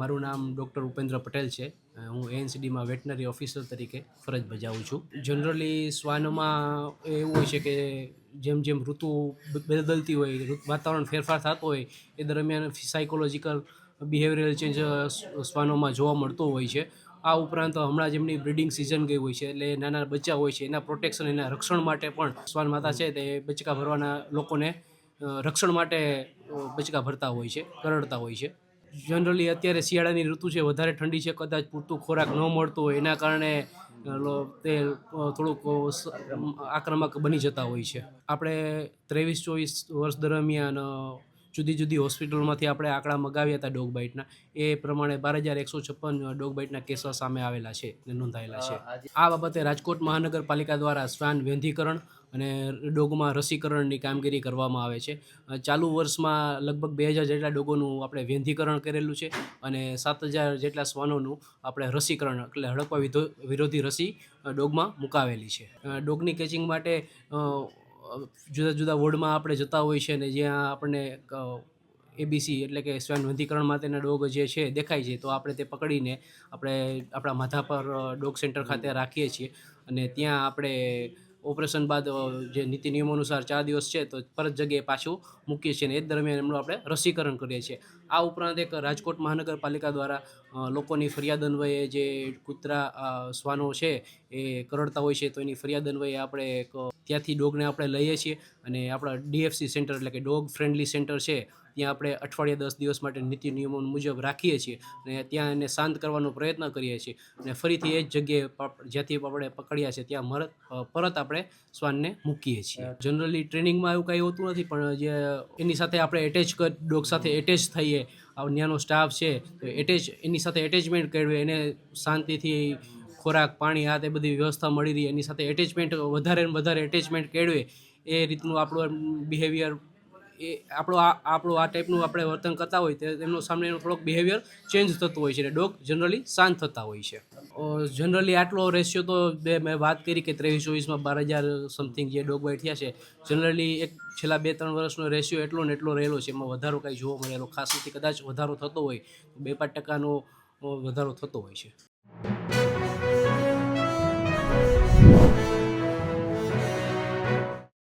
મારું નામ ડૉક્ટર ઉપેન્દ્ર પટેલ છે. હું એનસીડીમાં વેટનરી ઓફિસર તરીકે ફરજ બજાવું છું. જનરલી શ્વાનોમાં એવું હોય છે કે જેમ જેમ ઋતુ બદલતી હોય વાતાવરણ ફેરફાર થતો હોય, એ દરમિયાન સાયકોલોજીકલ બિહેવિયરલ ચેન્જ શ્વાનોમાં જોવા મળતો હોય છે. આ ઉપરાંત હમણાં જેમની બ્રિડિંગ સિઝન ગઈ હોય છે, એટલે નાના બચ્ચા હોય છે, એના પ્રોટેક્શન, એના રક્ષણ માટે પણ શ્વાન માતા છે, તે બચકા ભરવાના લોકોને રક્ષણ માટે બચકા ભરતા હોય છે, કરડતા હોય છે. જનરલી અત્યારે શિયાળાની ઋતુ છે વધારે ઠંડી છે કદાચ પૂરતું ખોરાક ન મળતો હોય એના કારણે તે થોડુંક આક્રમક બની જતા હોય છે. આપણે ત્રેવીસ ચોવીસ વર્ષ દરમિયાન જુદી જુદી હોસ્પિટલમાંથી આપણે આંકડા મગાવ્યા હતા ડોગ બાઇટના. એ પ્રમાણે બાર હજાર એકસો છપ્પન ડોગ બાઇટના કેસો સામે આવેલા છે નોંધાયેલા છે. આ બાબતે રાજકોટ મહાનગરપાલિકા દ્વારા શ્વાન વેંધીકરણ અને ડોગમાં રસીકરણની કામગીરી કરવામાં આવે છે. ચાલુ વર્ષમાં લગભગ બે હજાર જેટલા ડોગોનું આપણે વેંધીકરણ કરેલું છે અને સાત હજાર જેટલા શ્વાનોનું આપણે રસીકરણ એટલે હડપ્પા વિરોધી રસી ડોગમાં મુકાવેલી છે. ડોગની કેચિંગ માટે જુદા જુદા વોર્ડમાં આપણે જતા હોઈએ છીએ અને જ્યાં આપણને એબીસી એટલે કે સ્વયં વંધીકરણ માટેના ડોગ જે છે દેખાય છે તો આપણે તે પકડીને આપણે આપણા માથા પર ડોગ સેન્ટર ખાતે રાખીએ છીએ અને ત્યાં આપણે ઓપરેશન બાદ જે નીતિ નિયમો અનુસાર ચાર દિવસ છે, તો પરત જગ્યાએ પાછું મૂકીએ છીએ અને એ દરમિયાન એમનું આપણે રસીકરણ કરીએ છીએ. આ ઉપરાંત એક રાજકોટ મહાનગરપાલિકા દ્વારા લોકોની ફરિયાદ અન્વયે જે કૂતરા શ્વાનો છે, એ કરડતા હોય છે, તો એની ફરિયાદ અન્વયે આપણે એક ત્યાંથી ડોગને આપણે લઈએ છીએ અને આપણા ડીએફસી સેન્ટર એટલે કે ડોગ ફ્રેન્ડલી સેન્ટર છે ત્યાં આપણે અઠવાડિયા દસ દિવસ માટે નીતિ નિયમો મુજબ રાખીએ છીએ અને ત્યાં એને શાંત કરવાનો પ્રયત્ન કરીએ છીએ. અને ફરીથી એ જ જગ્યાએ જ્યાંથી આપણે પકડ્યા છે ત્યાં મરત પરત આપણે શ્વાનને મૂકીએ છીએ. જનરલી ટ્રેનિંગમાં એવું કાંઈ હોતું નથી પણ જે એની સાથે આપણે એટેચ ડોગ સાથે એટેચ થઈએ આ ત્યાંનો સ્ટાફ છે તો એટેચ એની સાથે એટેચમેન્ટ કરવી એને શાંતિથી ખોરાક પાણી આ તે બધી વ્યવસ્થા મળી રહી એની સાથે એટેચમેન્ટ વધારે ને વધારે એટેચમેન્ટ કેળવે એ રીતનું આપણું બિહેવિયર એ આપણો આ, આપણું આ ટાઈપનું આપણે વર્તન કરતા હોય તે તેમનો સામેનો થોડોક બિહેવિયર ચેન્જ થતું હોય છે એટલે ડોગ જનરલી શાંત થતા હોય છે. જનરલી આટલો રેશિયો તો બે મેં વાત કરી કે ત્રેવીસ ચોવીસમાં બાર હજાર સમથિંગ જે ડોગ બાઇટ થયા છે જનરલી એક છેલ્લા બે, ત્રણ વર્ષનો રેશિયો એટલો ને એટલો રહેલો છે. એમાં વધારો કાંઈ જોવા મળેલો, ખાસ નથી કદાચ વધારો થતો હોય બે, પાંચ ટકાનો વધારો થતો હોય છે.